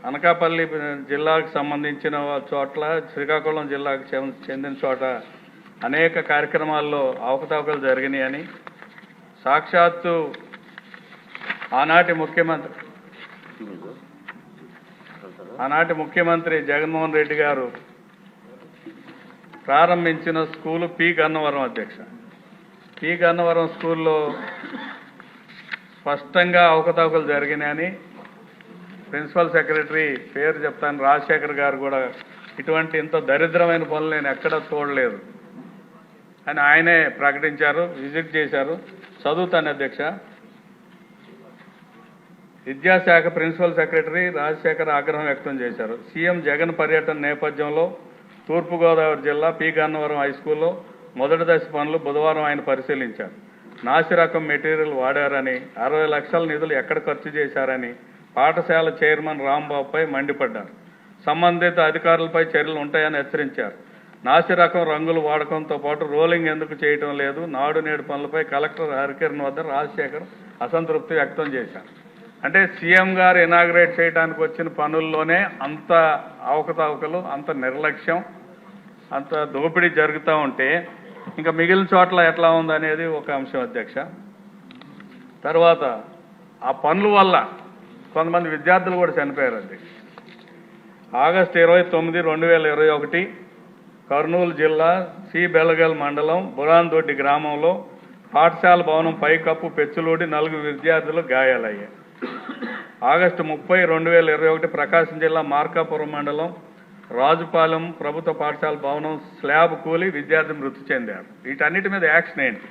అనకాపల్లి జిల్లాకు సంబంధించిన చోట్ల శ్రీకాకుళం జిల్లాకు చెందిన చోట అనేక కార్యక్రమాల్లో అవకతవకలు జరిగినాయని సాక్షాత్తు ఆనాటి ముఖ్యమంత్రి ఆనాటి ముఖ్యమంత్రి జగన్మోహన్ రెడ్డి గారు ప్రారంభించిన స్కూలు పి. గన్నవరం అధ్యక్ష. పి. గన్నవరం స్కూల్లో స్పష్టంగా అవకతవకలు జరిగినాయని ప్రిన్సిపల్ సెక్రటరీ పేరు చెప్తాను. రాజశేఖర్ గారు కూడా ఇటువంటి ఇంత దరిద్రమైన పనులు నేను ఎక్కడ చూడలేదు. అని ఆయనే ప్రకటించారు విజిట్ చేశారు. చదువుతాను అధ్యక్ష. విద్యాశాఖ ప్రిన్సిపల్ సెక్రటరీ రాజశేఖర్ ఆగ్రహం వ్యక్తం చేశారు. సీఎం జగన్ పర్యటన నేపథ్యంలో తూర్పుగోదావరి జిల్లా పి గన్నవరం హై స్కూల్లో మొదటి దశ పనులు బుధవారం ఆయన పరిశీలించారు. నాసి రకం మెటీరియల్ వాడారని అరవై లక్షల నిధులు ఎక్కడ ఖర్చు చేశారని పాఠశాల చైర్మన్ రాంబాబుపై మండిపడ్డారు. సంబంధిత అధికారులపై చర్యలు ఉంటాయని హెచ్చరించారు. నాసి రకం రంగులు వాడకంతో పాటు రోలింగ్ ఎందుకు చేయటం లేదు? నాడు నేడు పనులపై కలెక్టర్ హరికిరణ్ వద్ద రాజశేఖర్ అసంతృప్తి వ్యక్తం చేశారు. అంటే సీఎం గారు ఇనాగ్రేట్ చేయడానికి వచ్చిన పనుల్లోనే అంత అవకతవకలు అంత నిర్లక్ష్యం అంత దోపిడీ జరుగుతూ ఉంటే ఇంకా మిగిలిన చోట్ల ఎట్లా ఉందనేది ఒక అంశం అధ్యక్ష. తర్వాత ఆ పనుల వల్ల కొంతమంది విద్యార్థులు కూడా చనిపోయారు ఆగస్టు ఇరవై తొమ్మిది రెండు వేల ఇరవై ఒకటి కర్నూలు జిల్లా సి బెలగల్ మండలం బురాన్దొడ్డి గ్రామంలో పాఠశాల భవనం పైకప్పు పెచ్చులూడి నలుగురు విద్యార్థులు గాయాలయ్యాయి. ఆగస్టు ముప్పై రెండు వేల ఇరవై ఒకటి ప్రకాశం జిల్లా మార్కాపురం మండలం రాజుపాలెం ప్రభుత్వ పాఠశాల భవనం స్లాబ్ కూలి విద్యార్థి మృతి చెందారు. వీటన్నిటి మీద యాక్షన్ ఏంటి?